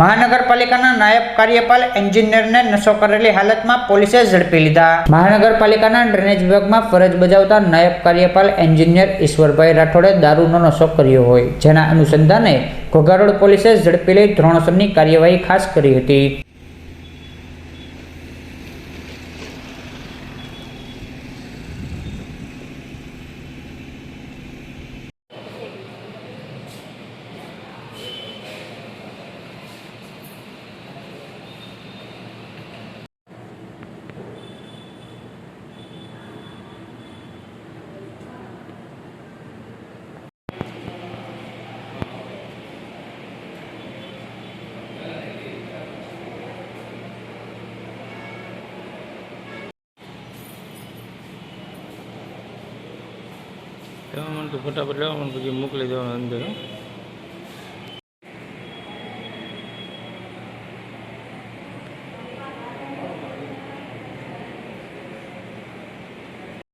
મહાનગરપાલિકાના નાયબ કાર્યપાલ એન્જિનિયરને નશો કરેલી હાલતમાં પોલીસે ઝડપી લીધા. મહાનગરપાલિકાના ડ્રેનેજ વિભાગમાં ફરજ બજાવતા નાયબ કાર્યપાલ એન્જિનિયર ઈશ્વરભાઈ રાઠોડે દારૂનો નશો કર્યો હોય, જેના અનુસંધાને ઘોઘારોડ પોલીસે ઝડપી લઈ ધોરણસરની કાર્યવાહી ખાસ કરી હતી. લેવા મને તો ફટાફટ લેવા મને પછી મોકલી દેવાનું અંદર.